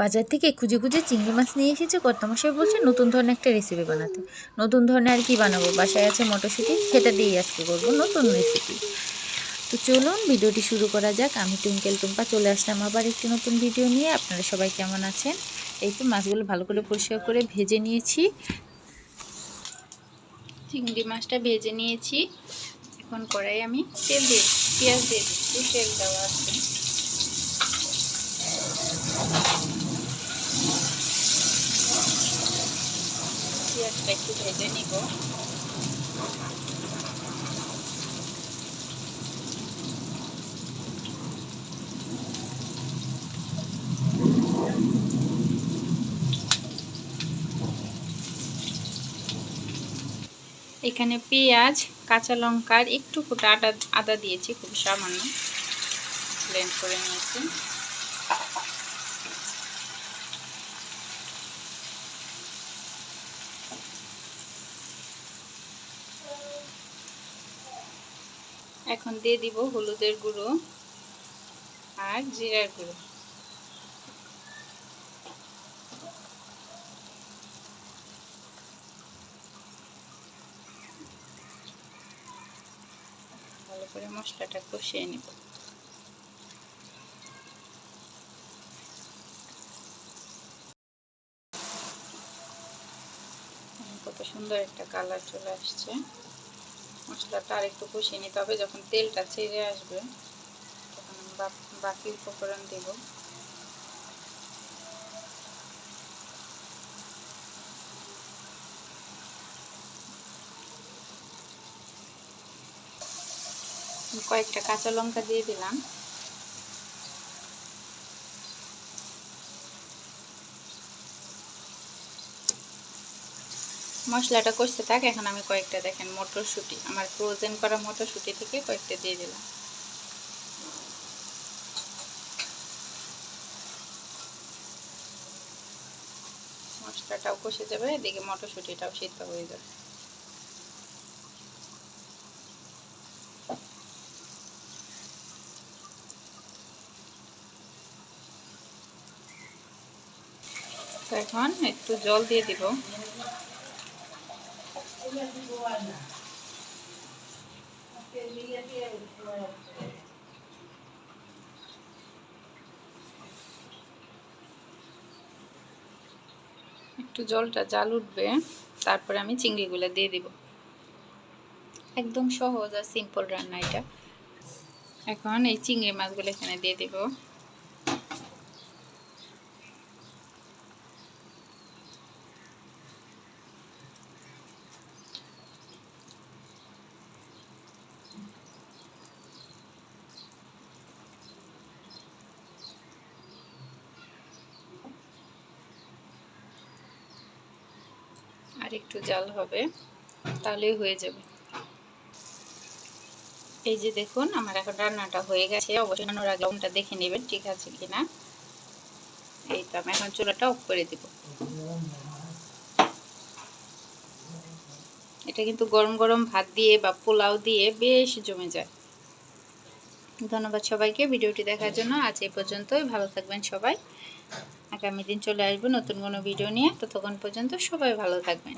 বাজার থেকে খুঁজে খুঁজে চিংড়ি মাছ নিয়ে এসেছে। কর্তামশাই বলছে নতুন ধরনের একটা রেসিপি বানাতে। নতুন ধরনের আর কি বানাবো? বাসায় আছে মটরশুঁটি, সেটা দিয়েই আজকে করব নতুন রেসিপি তো চলুন, ভিডিওটি শুরু করা যাক। আমি টুঙ্কেল টুম্পা, চলে আসলাম আবার একটি নতুন ভিডিও নিয়ে। আপনারা সবাই কেমন আছেন? এই তো মাছগুলো ভালো করে পরিষ্কার করে ভেজে নিয়েছি। চিংড়ি মাছটা ভেজে নিয়েছি। এখন কড়াই আমি তেল দিয়ে পেঁয়াজ দিয়ে দিচ্ছি, তেল দেওয়া আছে। এখানে পেঁয়াজ কাঁচা লঙ্কার একটু ফোটা আদা আদা দিয়েছি খুব সামান্য। ব্লেন্ড করে নিয়েছি। এখন দিয়ে দিব হলুদের গুঁড়ো আর জিরার গুঁড়ো। ভালো করে মশলাটা কষিয়ে নেব। কত সুন্দর একটা কালার চলে আসছে। মশলাটা আর একটু কষিয়ে নিতে হবে, যখন তেলটা ছেড়ে আসবে, তখন বাকি উপকরণ দেব। কয়েকটা কাঁচা লঙ্কা দিয়ে দিলাম। মশলাটা কষতে থাক, এখন আমি কয়েকটা দেখেন মটরশুঁটি, আমার ফ্রোজেন করা মটরশুঁটি থেকে কয়েকটা দিয়ে দিলাম। মশলাটাও কষে যাবে, এদিকে মটরশুঁটিটাও সিদ্ধ হয়ে যাবে। এখন একটু জল দিয়ে দিব। একটু জলটা জাল উঠবে, তারপরে আমি চিংড়িগুলো দিয়ে দিব। একদম সহজ আর সিম্পল রান্না এটা। এখন এই চিংড়ি মাছগুলো এখানে দিয়ে দিব। আর একটু জাল হবে, তাহলেই হয়ে যাবে। এই যে দেখুন, আমার এখন রান্নাটা হয়ে গেছে। অবশ্যই রান্নার আগে লবণটা দেখে নেবেন, ঠিক আছে কিনা? এই তো, আমি এখন চুলাটা অফ করে দিব। এটা কিন্তু গরম গরম ভাত দিয়ে বা পোলাও দিয়ে বেশ জমে যায়। ধন্যবাদ সবাইকে ভিডিওটি দেখার জন্য। আজ এই পর্যন্তই। ভালো থাকবেন সবাই। আগামী দিন চলে আসব নতুন কোনো ভিডিও নিয়ে। ততক্ষণ পর্যন্ত সবাই ভালো থাকবেন।